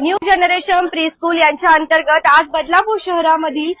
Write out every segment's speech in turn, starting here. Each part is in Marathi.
न्यू जनरेशन प्री स्कूल यांच्या अंतर्गत आज बदलापूर शहरामधील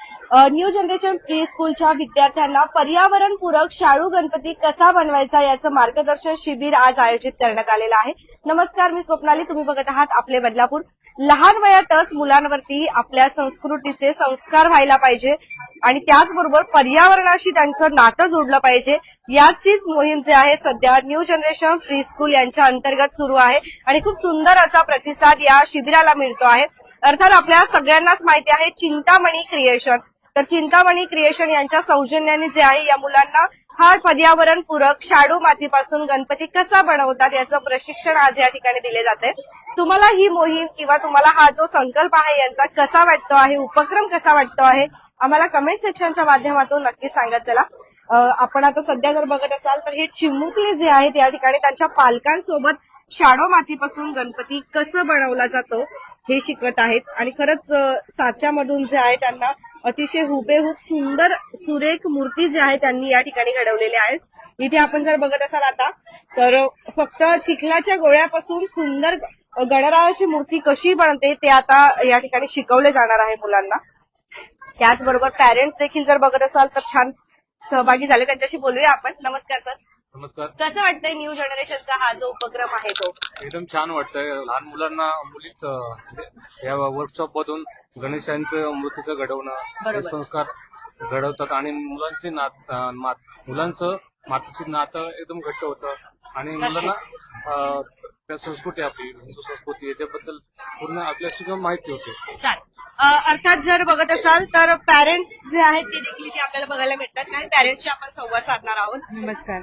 न्यू जनरेशन प्री स्कूलच्या विद्यार्थ्यांना पर्यावरणपूरक शाळू गणपती कसा बनवायचा याचं मार्गदर्शन शिबिर आज आयोजित करण्यात आलेलं आहे. नमस्कार मी स्वप्नाली. तुम्ही बघत आहात आपले बदलापूर. लहान वयातच मुलांवरती आपल्या संस्कृतीचे संस्कार व्हायला पाहिजे आणि त्याचबरोबर पर्यावरणाशी त्यांचं नातं जोडलं पाहिजे. याचीच मोहीम जे आहे सध्या न्यू जनरेशन प्री स्कूल यांच्या अंतर्गत सुरू आहे आणि खूप सुंदर असा प्रतिसाद या शिबिराला मिळतो आहे. अर्थात आपल्या सगळ्यांनाच माहिती आहे चिंतामणी क्रिएशन तर चिंतामणी क्रिएशन यांच्या सौजन्याने जे आहे या मुलांना हा पर्यावरण पूरक शाडू मातीपासून गणपती कसा बनवतात याचं प्रशिक्षण आज या ठिकाणी दिले जाते. तुम्हाला ही मोहीम किंवा तुम्हाला हा जो संकल्प आहे यांचा कसा वाटतो आहे उपक्रम कसा वाटतो आहे आम्हाला कमेंट सेक्शनच्या माध्यमातून नक्की सांगत चला. आपण आता सध्या जर बघत असाल तर हे चिमुकले जे आहेत या ठिकाणी त्यांच्या पालकांसोबत शाडो मातीपासून गणपती कसं बनवला जातो हे शिकवत आहेत. आणि खरंच साच्यामधून जे आहे त्यांना अतिशय हुबेहूब सुंदर सुरेख मूर्ती ज्या आहे त्यांनी या ठिकाणी घडवलेल्या आहेत इथे आपण जर बघत असाल आता तर फक्त चिखलाच्या गोळ्यापासून सुंदर गणरायाची मूर्ती कशी बनते ते आता या ठिकाणी शिकवले जाणार आहे मुलांना. त्याचबरोबर पॅरेंट्स देखील जर बघत असाल तर छान सहभागी झाले. त्यांच्याशी बोलूया आपण. नमस्कार सर नमस्कार. कसं वाटतंय न्यू जनरेशनचा हा जो उपक्रम आहे तो? एकदम छान वाटतंय. लहान मुलांना मुलीच या वर्कशॉप मधून गणेशांचं मूर्तीचं घडवणं बरोबर. हे संस्कार घडवतात आणि मुलांची नात अं, मात- मुलांचं मातीची नातं एकदम घट्ट होतं. आणि मुलांना अं, त्या संस्कृती आपली हिंदू संस्कृती याच्याबद्दल पूर्ण आपल्याशी किंवा माहिती होते. छान. अ, अर्थात जर बघत असाल तर पॅरेंट्स जे आहेत ते देखील इथे आपल्याला बघायला भेटतात. काही पॅरेंट्सशी आपण संवाद साधणार आहोत. नमस्कार.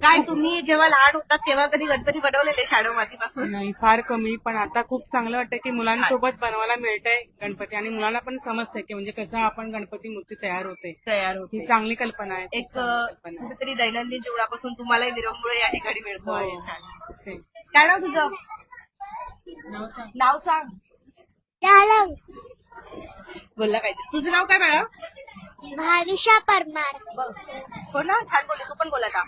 काय तुम्ही जेव्हा लहान होतात तेव्हा कधी गणपती बनवलेले शाडो मातीपासून? नाही फार कमी पण आता खूप चांगलं वाटतं की मुलांसोबत बनवायला मिळतंय गणपती आणि मुलांना पण समजतंय की म्हणजे कसं आपण गणपती मूर्ती तयार होते तयार ही होते चांगली कल्पना आहे एक. कुठेतरी दैनंदिन जीवनापासून तुम्हालाही विरंगुळ या ठिकाणी मिळतो. आहे हो. काय नाव तुझं? नाव सांग. नाव सांग. बोलला काय तुझं नाव काय मॅडम? भाविषा परमार. बघ. हो ना छान बोलले. तू पण बोला का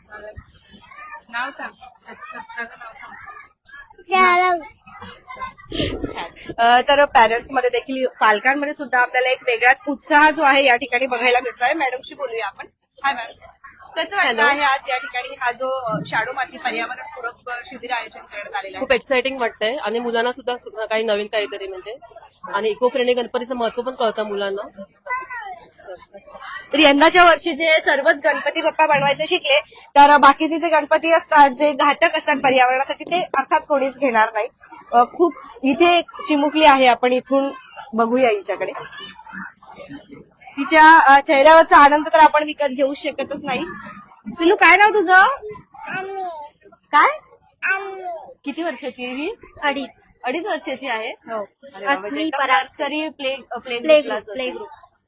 नाव सांग. नाव सांग. जालंग छान अ, तर पॅरेंट्समध्ये देखील पालकांमध्ये सुद्धा आपल्याला एक वेगळाच उत्साह जो आहे या ठिकाणी बघायला मिळतोय. मॅडमशी बोलूया आपण. Hi ma'am. कसं वाटलं आहे आज या ठिकाणी हा जो शाडू माती पर्यावरण पूरक शिबिर आयोजन करण्यात आलेलं आहे? खूप एक्साइटिंग वाटतंय. आणि मुलांना सुद्धा काही नवीन काहीतरी म्हणजे. आणि इको फ्रेंडली गणपतीचं महत्त्व पण कळतं मुलांना. तर यंदाच्या वर्षी जे सर्वच गणपती बाप्पा बनवायचे शिकले तर बाकीचे जे गणपती असतात जे घातक असतात पर्यावरणासाठी ते अर्थात कोणीच घेणार नाही. खूप इथे चिमुकली आहे आपण इथून बघूया हिच्याकडे. तिच्या चेहऱ्यावरचा आनंद तर आपण विकत घेऊ शकतच नाही. पिलू काय नाव तुझं? काय? किती वर्षाची आहे ही? अडीच. अडीच वर्षाची आहे. प्ले प्ले Play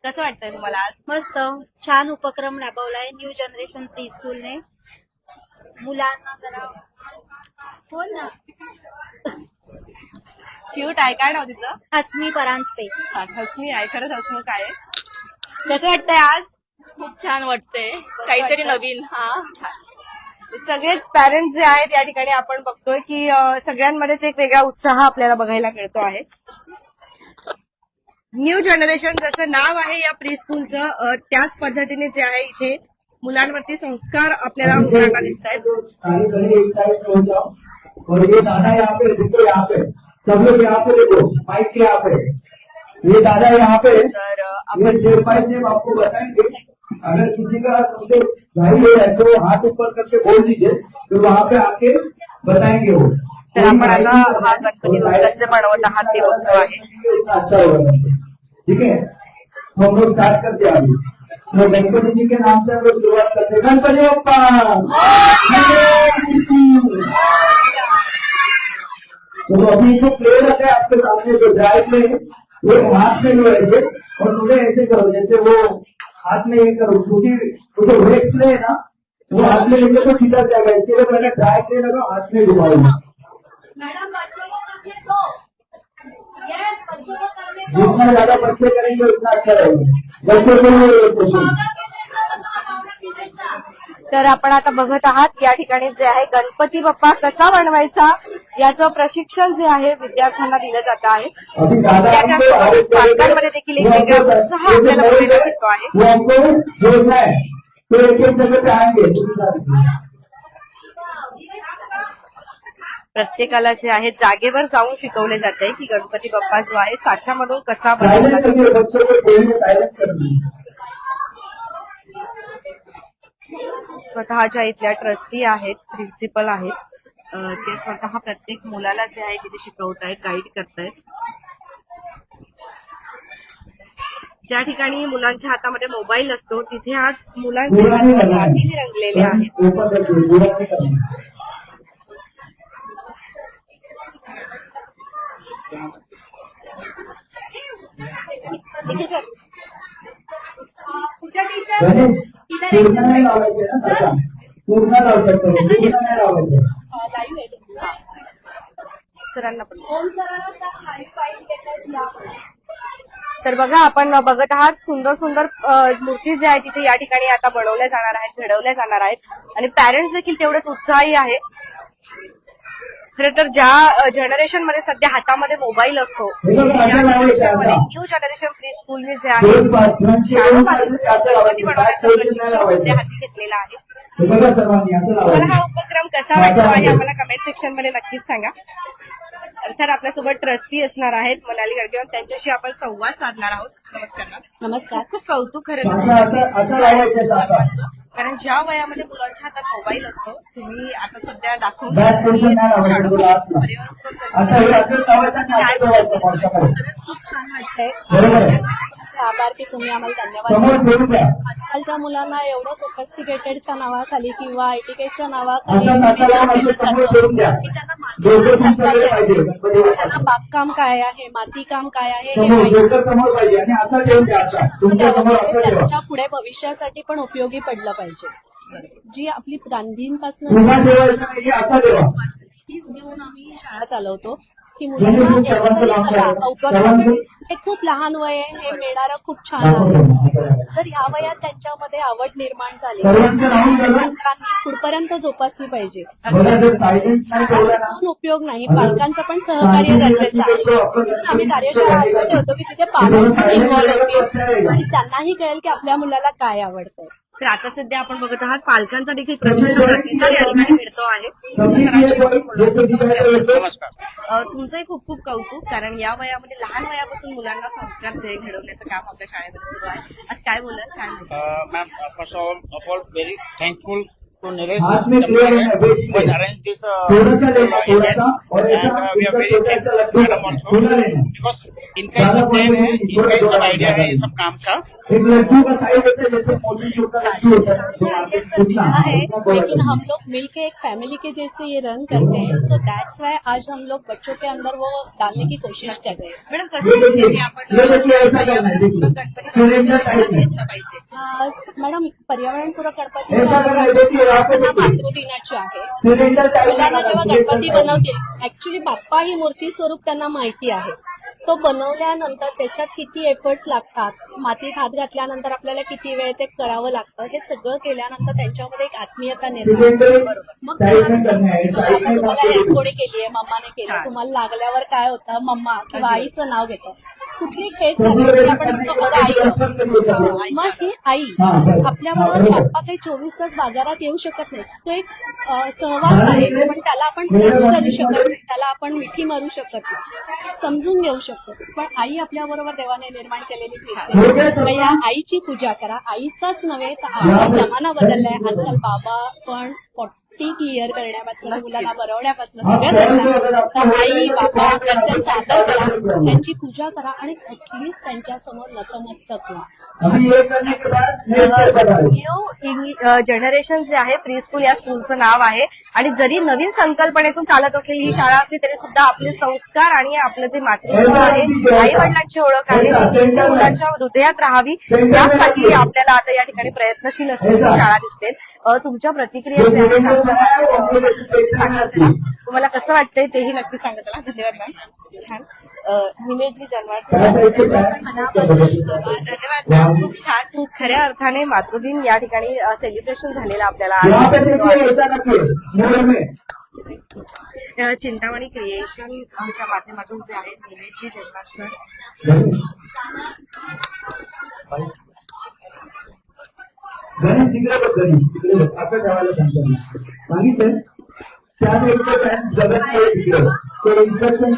कसं वाटतंय तुम्हाला आज? मस्त. छान उपक्रम राबवलाय न्यू जनरेशन प्री स्कूलने मुलांना जरा हो ना. क्यूट आहे काय नाव तिचं? अस्मी परांजपे हसमी आहे. खरंच हसमुख आहे. कसं वाटतंय आज? खूप छान वाटतंय. काहीतरी नवीन. हा. सगळेच पॅरेंट्स जे आहेत या ठिकाणी आपण बघतोय की अं, सगळ्यांमध्येच एक वेगळा उत्साह आपल्याला बघायला मिळतो आहे. न्यू जनरेशन जसं नाव आहे या प्री स्कूलचं त्याच पद्धतीने जे आहे इथे मुलांवरती संस्कार आपल्याला होताना दिसत आहेत हो और ये दादा यहाँ पे देखो यहाँ पे। सब लोग यहाँ पे देखो माइक के यहाँ पे। ये दादा यहाँ पे। तर अं, ये स्टेप बाय स्टेप आपको बताएंगे। अगर किसी का समझो भाई है तो हाथ ऊपर करके बोल दीजिए तो वहाँ पे आके बताएंगे वो। तर आपण आता हा। गणपती कसे बनवत आहात ते बघतो आहे. ठीक है? तो हम लोग स्टार्ट करते हैं अभी। तो गणपति जी के नाम से हम लोग शुरुआत करते हैं। गणपति बप्पा तो अभी जो प्ले रखा है आपके सामने, जो ड्राई प्ले वो हाथ में लो ऐसे और मुझे ऐसे करो, जैसे वो हाथ में ये करो, क्योंकि वो जो वेट प्ले है ना, वो हाथ में लेके तो सीधा जाएगा। इसके लिए मैंने ड्राई प्ले लगा हाथ में घुमाओ जितना ज्यादा बच्चे करेंगे उतना अच्छा रहेगा बच्चे को सोचो। तर आपण आता बघत आहात या ठिकाणी जे आहे गणपती बाप्पा कसा बनवायचा याचं प्रशिक्षण जे आहे विद्यार्थ्यांना दिलं जात आहे. पालकांमध्ये देखील एक वो वेगळा उत्साह आपल्याला मिळतो आहे वो हमको जोड़ना है तो एक एक जगह पे आएंगे दूसरी साइड। प्रत्येकाला जे आहे जागेवर जाऊन शिकवले जाते की गणपती बाप्पा जो आहे साच्यामधून कसा बनवला स्वतःच्या इथल्या ट्रस्टी आहेत प्रिन्सिपल आहेत. ते स्वतः प्रत्येक मुलाला जे आहे तिथे शिकवत आहेत गाईड करतायत. ज्या ठिकाणी मुलांच्या हातामध्ये मोबाईल असतो तिथे आज मुलांचे रंगलेले आहेत. ऊपर करके बुरा नहीं करना गणेश पूर्ण नाही लावायचे ना सचा पूर्ण लावतात सगळे. पूर्ण नाही लावायचे. सरांना पण. तर बघा आपण बघत आहात सुंदर सुंदर मूर्ती जे आहे तिथे या ठिकाणी आता बनवल्या जाणार आहेत घडवल्या जाणार आहेत. आणि पॅरेंट्स देखील तेवढेच उत्साही आहे खरं तर ज्या जनरेशनमध्ये सध्या हातामध्ये मोबाईल असतो. न्यू जनरेशन प्री स्कूलने जे आहे बनवण्याचं प्रशिक्षण सध्या हाती घेतलेलं आहे. तुम्हाला हा उपक्रम कसा वाटतो आहे? आम्हाला कमेंट सेक्शनमध्ये नक्कीच सांगा. अर्थात आपल्यासोबत ट्रस्टी असणार आहेत मनाली आणि त्यांच्याशी आपण संवाद साधणार आहोत. नमस्कार. नमस्कार. खूप कौतुक खरं कारण ज्या वयामध्ये मुलांच्या हातात मोबाईल असतो तुम्ही आता सध्या दाखवून. खरंच खूप छान वाटतंय. तुमचे आभार की तुम्ही आम्हाला धन्यवाद आजकालच्या मुलांना एवढं सोफिस्टिकेटेडच्या नावाखाली किंवा आयटीकेच्या नावाखाली त्यांना त्यांना. बागकाम काय आहे माती काम काय आहे हे त्यांच्या पुढे भविष्यासाठी पण उपयोगी पडलं पाहिजे. जी आपली गांधींपासून तीच घेऊन आम्ही शाळा चालवतो. की म्हणजे मुलांना. अवगत व्हावी. हे खूप लहान वय आहे हे मिळणारं खूप छान आहे. जर ह्या वयात त्यांच्यामध्ये आवड निर्माण झाली. पालकांनी पुढपर्यंत जोपासली पाहिजे शाळा शिकवून उपयोग नाही पालकांचं पण सहकार्य गरजेचं आहे म्हणून आम्ही कार्यशाळा अशा ठेवतो की जिथे पालक पण इन्व्हॉल्व होतील आणि त्यांनाही कळेल की आपल्या मुलाला काय आवडतंय तर आता सध्या आपण बघत आहात पालकांचा देखील प्रचंड प्रतिसाद या ठिकाणी मिळतो आहे. तुमचंही खूप खूप कौतुक कारण या वयामध्ये लहान वयापासून मुलांना संस्कार घडवण्याचं काम आपल्या शाळेमध्ये सुरू आहे. आज काय बोलाल काय माहिती Uh, ma'am, uh, first of to Nilesh हाथ में clear है this uh, थोड़ा सा लेना uh, थोड़ा event. सा और ऐसा uh, we are very छोटा सा thankful laddoo to madam also थोड़ा लेना because इनका ये सब प्लान है इनका ये सब आइडिया है ये सब काम का। एक लड्डू का साइज़ होता है जैसे मोती छोटा लड्डू होता है। तो उतना, मिला है उतना बड़ा लेकिन हम लोग मिलके एक फैमिली के जैसे ये रन करते हैं सो दैट्स वाई आज हम लोग बच्चों के अंदर वो डालने की कोशिश कर रहे हैं। मॅडम कसं दिसते की आपण ये देखिए ऐसा करना है, देखिए। गणपती बनवण्याचं शिकवण घेतलं पाहिजे मॅडम पर्यावरणपूरक गणपतीच्या बघा, मागे हे देखिए, संकल्पना आपण- मातृदिनाची आहे. मुलांना जेव्हा गणपती टाइप। बनवतील ऍक्च्युली बाप्पा ही मूर्ती स्वरूप त्यांना माहिती आहे. तो बनवल्यानंतर त्याच्यात किती एफर्ट्स लागतात मातीत हात घातल्यानंतर आपल्याला किती वेळ ते करावं लागतं हे सगळं केल्यानंतर त्यांच्यामध्ये एक आत्मीयता निर्माण मग है तुम्हाला हेल्प कोणी केली आहे मम्माने केली. तुम्हाला लागल्यावर काय होतं मम्मा किंवा आईचं नाव घेतं. कुठली खेळ समोर आपण म्हणतो बघा आई मग ही आई आपल्या हा, बाप्पा काही चोवीस तास बाजारात येऊ शकत नाही. तो एक सहवास आहे. पण त्याला आपण टच करू शकत नाही. त्याला आपण मिठी मारू शकत नाही. समजून घेऊ शकतो. पण आई आपल्या बरोबर देवाने निर्माण केलेली या आईची पूजा करा. आईचाच नव्हे तर आजकाल जमाना बदललाय. आजकाल बाबा पण पोट्टी क्लिअर करण्यापासून मुलांना बरवण्यापासून सगळं खरंच बघा, करतात आता तर आई बाबा हो, आदर करा. त्यांची पूजा करा आणि ऍटलिस्ट त्यांच्यासमोर नतमस्तक व्हा. न्यू जनरेशन जे आहे प्री स्कूल या स्कूलचं नाव आहे. आणि जरी नवीन संकल्पनेतून चालत असलेली ही शाळा असली तरी सुद्धा आपले संस्कार आणि आपलं जे मातृत्व आहे आई वडिलांची ओळख आहे ती मुलांच्या हृदयात राहावी यासाठी आपल्याला आता या ठिकाणी प्रयत्नशील असलेली शाळा दिसते. तुमच्या प्रतिक्रिया. तुम्हाला कसं वाटतंय तेही नक्की सांगत धन्यवाद मॅम छान. निमेशजी जनवाड धन्यवाद. खूप छान खऱ्या अर्थाने मातृदिन या ठिकाणी सेलिब्रेशन झालेलं आपल्याला चिंतामणी क्रिएशन च्या माध्यमातून जे आहेत निमेशजी जन्मास सर. गणेश तिकडे बघ गणेश तिकडे बघ असं ठेवायला सांगतो मी. सांगितलं त्याने एक पॅन्ट जगत नाही तिकडे ते इन्स्ट्रक्शन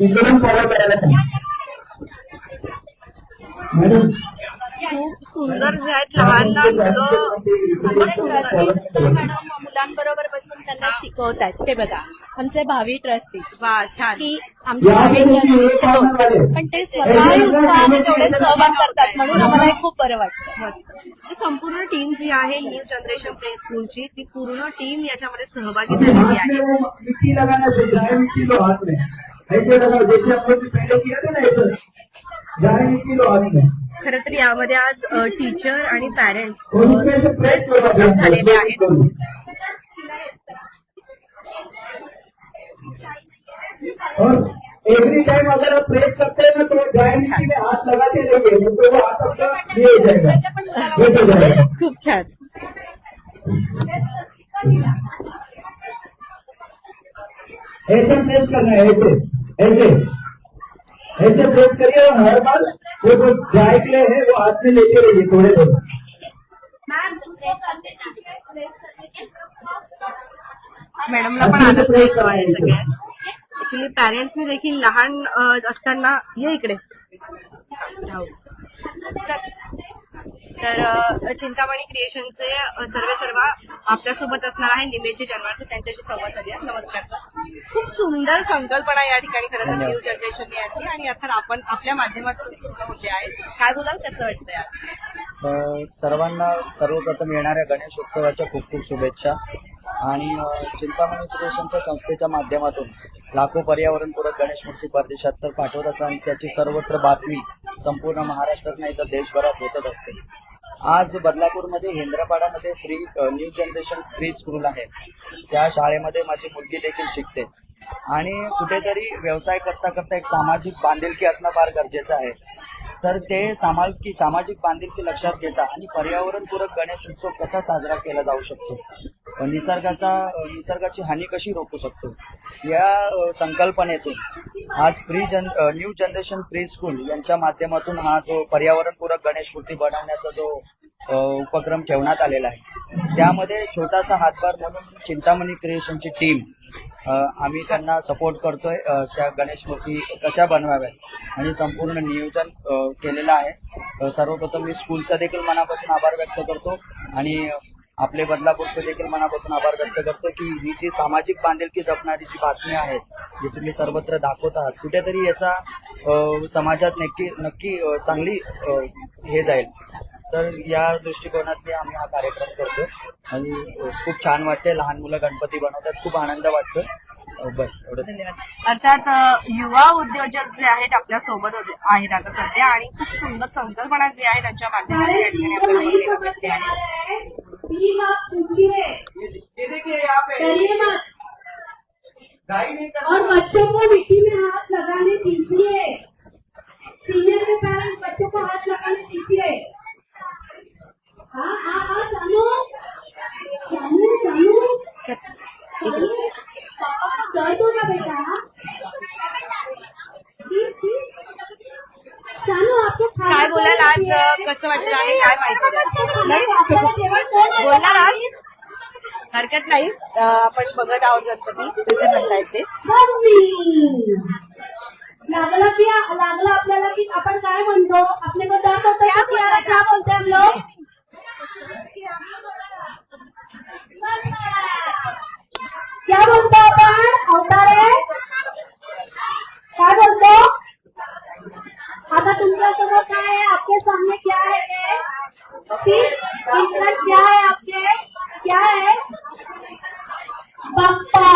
इकडून फॉलो करायला सांग. मॅडम. खूप सुंदर आहेत लहान लहान मुलं मॅडम मुलांबरोबर बसून त्यांना शिकवतात ते बघा. आमचे भावी ट्रस्टी वा छान. की आमचे भावी ट्रस्टी दोन पण ते स्वतःही उत्साहाने तेवढे सहभाग करतात. म्हणून आम्हाला हे खूप बरं वाटतं. मस्त. संपूर्ण टीम जी आहे न्यू जनरेशन प्ले स्कूलची ती पूर्ण टीम याच्यामध्ये सहभागी झालेली आहे. ऐसे जैसे हम लोग पहले किया था ना ऐसे खरं तर यामध्ये आज टीचर आणि पॅरेंट्स झालेले आहेत. और एवरी टाइम अगर आप प्रेस करते हैं ना तो ड्राई मिट्टी में हाथ लगाते रहिए नहीं तो वो हाथ अपना ये हो जाएगा। वेट हो जाएगा। खूप छान ऐसे प्रेस करना है ऐसे ऐसे। ऐसे प्रेस करिए और हर बार वो जो ड्राई क्ले है वो हाथ में लेते रहिए थोड़े थोड़े मॅडमला पण आनंद आहे सगळ्यात ऍक्च्युली पॅरेंट्सनी देखील लहान असताना ये इकडे. तर चिंतामणी क्रिएशनचे सर्व सर्व आपल्यासोबत असणार आहे निमेशजी जनवारचे त्यांच्याशी संवाद साधूया. नमस्कार सर. खूप सुंदर संकल्पना या ठिकाणी खरं तर न्यू जनरेशनने आणली आणि अर्थात आपण आपल्या माध्यमातून पूर्ण होते आहे. काय बोलाल? कसं वाटतंय सर्वांना सर्वप्रथम येणाऱ्या गणेश उत्सवाच्या खूप खूप शुभेच्छा. आणि चिंतामणी क्रिएशनच्या संस्थेच्या माध्यमातून लाखो पर्यावरणपूरक गणेश मूर्ती परदेशात तर पाठवत असतात आणि त्याची सर्वत्र बातमी संपूर्ण महाराष्ट्रात नाही तर देशभरात होतच असते. आज बदलापूरमध्ये हेंद्रपाडामध्ये free new generation free school आहे. त्या शाळेमध्ये माझी मुलगी देखील शिकते. आणि कुठेतरी व्यवसाय करता करता एक सामाजिक बांधिलकी असणं फार गरजेचं आहे. तर ते सामाजिक सामाजिक बांधिलकी लक्षात घेता आणि पर्यावरणपूरक गणेश उत्सव कसा साजरा केला जाऊ शकतो? निसर्गाचा निसर्गाची हानी कशी रोखू शकतो? या संकल्पनेतून आज प्री जन न्यू जनरेशन प्री स्कूल यांच्या माध्यमातून हा जो पर्यावरणपूरक गणेश मूर्ती बनवण्याचा जो उपक्रम ठेवण्यात आलेला आहे. त्यामध्ये छोटासा हातभार म्हणून चिंतामणी क्रिएशनची टीम आम्ही त्यांना सपोर्ट करतोय. त्या गणेश मूर्ती कशा बनवाव्यात? आणि संपूर्ण नियोजन केलेलं आहे. सर्वप्रथम मी स्कूलचा देखील मनापासून आभार व्यक्त करतो. आणि आपले बदलापूरचे देखील मनापासून आभार व्यक्त करतो की ही जी सामाजिक बांधिलकी जपणारी जी बातमी आहे जी तुम्ही सर्वत्र दाखवत आहात कुठेतरी याचा समाजात नक्की नक्की चांगली हे जाईल. तर या दृष्टिकोनात आम्ही हा कार्यक्रम करतो आणि खूप छान वाटते लहान मुलं गणपती बनवतात. खूप आनंद वाटतो बस एवढंच. अर्थात युवा उद्योजक जे आहेत आपल्यासोबत आहेत आता सध्या आणि खूप सुंदर संकल्पना जी आहे त्यांच्या माध्यमातून या ठिकाणी आपल्याला बघायला मिळते आहे प्लीज़ आप पूछिए डरिए मत और बच्चों को मिट्टी में हाथ लगाने दीजिए। सीनियर के पेरेंट्स बच्चों को हाथ लगाने दीजिए। हाँ हाँ हाँ सानू। सानू सानू। सानू। पापा को दर्द होगा बेटा। जी जी। सानू आपको काय? कसं वाटलं आहे? काय माहिती? हरकत नाही. आपण बघत आहोत गणपती कसे म्हणतायत ते. लागला की लागला आपल्याला की आपण काय म्हणतो? आपले को होता क्या बोलते? हम लोग क्या बोलतो आपण? अवतारे काय बोलतो? आता तुमच्यासमोर काय आहे? आपके सामने क्या है इंटरेस्ट क्या है आपके क्या है? पप्पा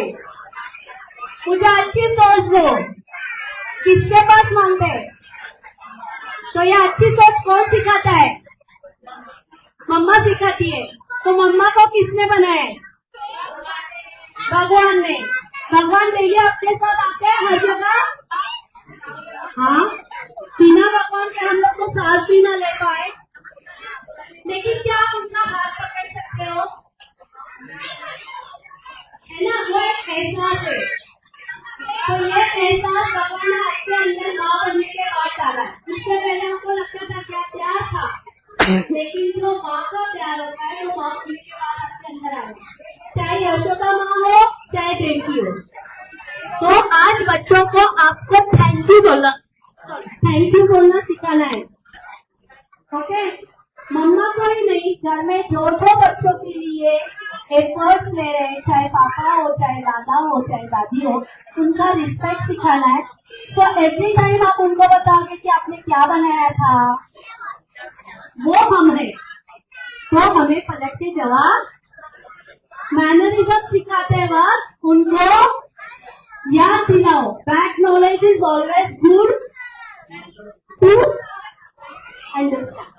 बुद्धी मुझे अच्छी सोच दो। किसके पास मांगते तो ये अच्छी सोच कौन सिखाता है? मम्मा सिखाती है। तो मम्मा को किसने बनाया? भगवान ने। भगवान डेली आपके साथ आते हैं हर जगह? हाँ। बिना भगवान के हम लोग को सांस भी ना ले पाए। लेकिन क्या उनका हाथ पकड़ सकते हो? है ना, वो एक एहसास है। तो ये एहसास भगवान ने आपके अंदर माँ बनने के बाद डाला। इससे पहले हमको लगता था क्या प्यार था, लेकिन जो माँ का प्यार होता है, वो माँ बनने के बाद आपके अंदर आया चाहे यशोदा माँ हो, चाहे देवकी हो। तो आज बच्चों को आपको थैंक यू बोलना थैंक यू बोलना सिखाना है। ओके मम्मा को ही नहीं, घर में जो जो बच्चों के लिए ले रहे हैं, चाहे पापा हो, चाहे दादा हो, चाहे दादी हो, उनका रिस्पेक्ट सिखाना है। सो एवरी टाइम आप उनको बताओगे कि आपने क्या बनाया था, वो हमने तो हमें पलट के जवाब मैनरिज्म सिखाते वक्त उनको याद दिलाओ। Back knowledge is always good to understand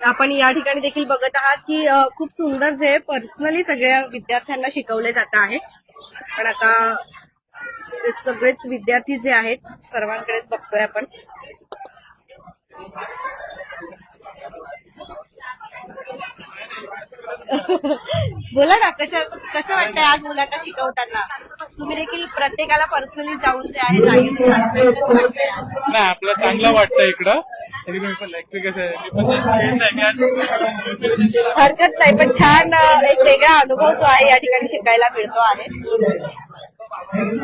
आपण या ठिकाणी देखील बघत आहात की खूप सुंदर जे पर्सनली सगळ्या विद्यार्थ्यांना शिकवले जात आहे. पण आता ते सगळेच विद्यार्थी जे आहेत सर्वांकडेच बघतोय आपण. बोला ना कसं कसं वाटतंय आज मुलांना शिकवताना? तुम्ही देखील प्रत्येकाला पर्सनली जाऊन जे आहे जागेवर सांगताय कसं वाटतंय आज? नाही आपलं चांगलं वाटतं इकडं. तरी मी पण कसं हरकत नाही पण छान अ, एक वेगळा अनुभव जो आहे या ठिकाणी शिकायला मिळतो आहे.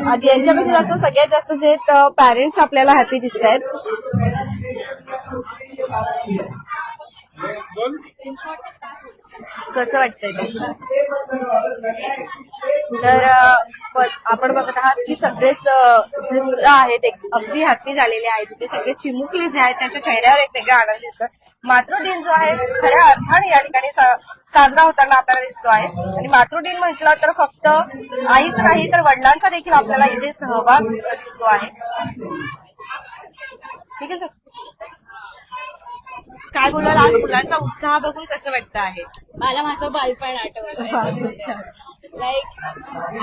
आणि यांच्यापेक्षा जास्त सगळ्यात जास्त जे पॅरेंट्स आपल्याला हॅपी दिसत आहेत कसं वाटतंय तर आपण बघत आहात की सगळेच जे मुलं आहेत एक अगदी हॅपी झालेले आहेत. ते सगळे चिमुकले जे आहेत त्यांच्या चेहऱ्यावर एक वेगळा आनंद दिसतो मातृदिन जो आहे खऱ्या अर्थाने या ठिकाणी सा- साजरा होताना आपल्याला दिसतो आहे. आणि मातृदिन म्हटलं तर फक्त आईच नाही तर वडिलांचा देखील आपल्याला इथे सहभाग दिसतो आहे. ठीक आहे सर? काय बोलाल? आज मुलांचा उत्साह बघून कसं वाटतं आहे? मला माझं बालपण आठवलं. Like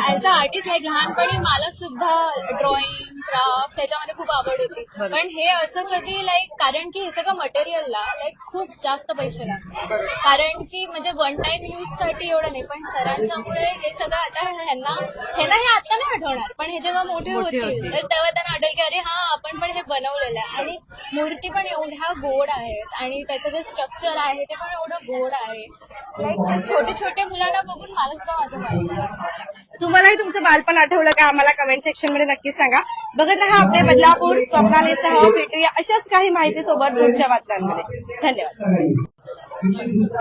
as a artist like लहानपणी मला सुद्धा ड्रॉइंग क्राफ्ट त्याच्यामध्ये खूप आवड होती. पण हे असं कधी लाईक कारण की हे सगळं मटेरियलला लाईक खूप जास्त पैसे लागतात. कारण की म्हणजे वन टाइम यूजसाठी एवढं नाही पण सरांच्यामुळे हे सगळं आता ह्यांना ह्यांना हे आता नाही आठवणार. पण हे जेव्हा मोठे होतील तर तेव्हा त्यांना आठवेल की अरे हा आपण पण हे बनवलेलं आहे. आणि मूर्ती पण एवढ्या गोड आहेत. आणि त्याचं जे स्ट्रक्चर आहे ते पण एवढं गोड आहे. लाईक छोटे छोटे मुलांना बघून मला सुद्धा माझं बालपण तुम्हालाही तुमचं बालपण आठवलं का? आम्हाला कमेंट सेक्शनमध्ये नक्कीच सांगा. बघत राहा आपले बदलापूर स्वप्नालीसह हो, भेटूया अशाच काही माहिती सोबत पुढच्या बातम्यांमध्ये धन्यवाद.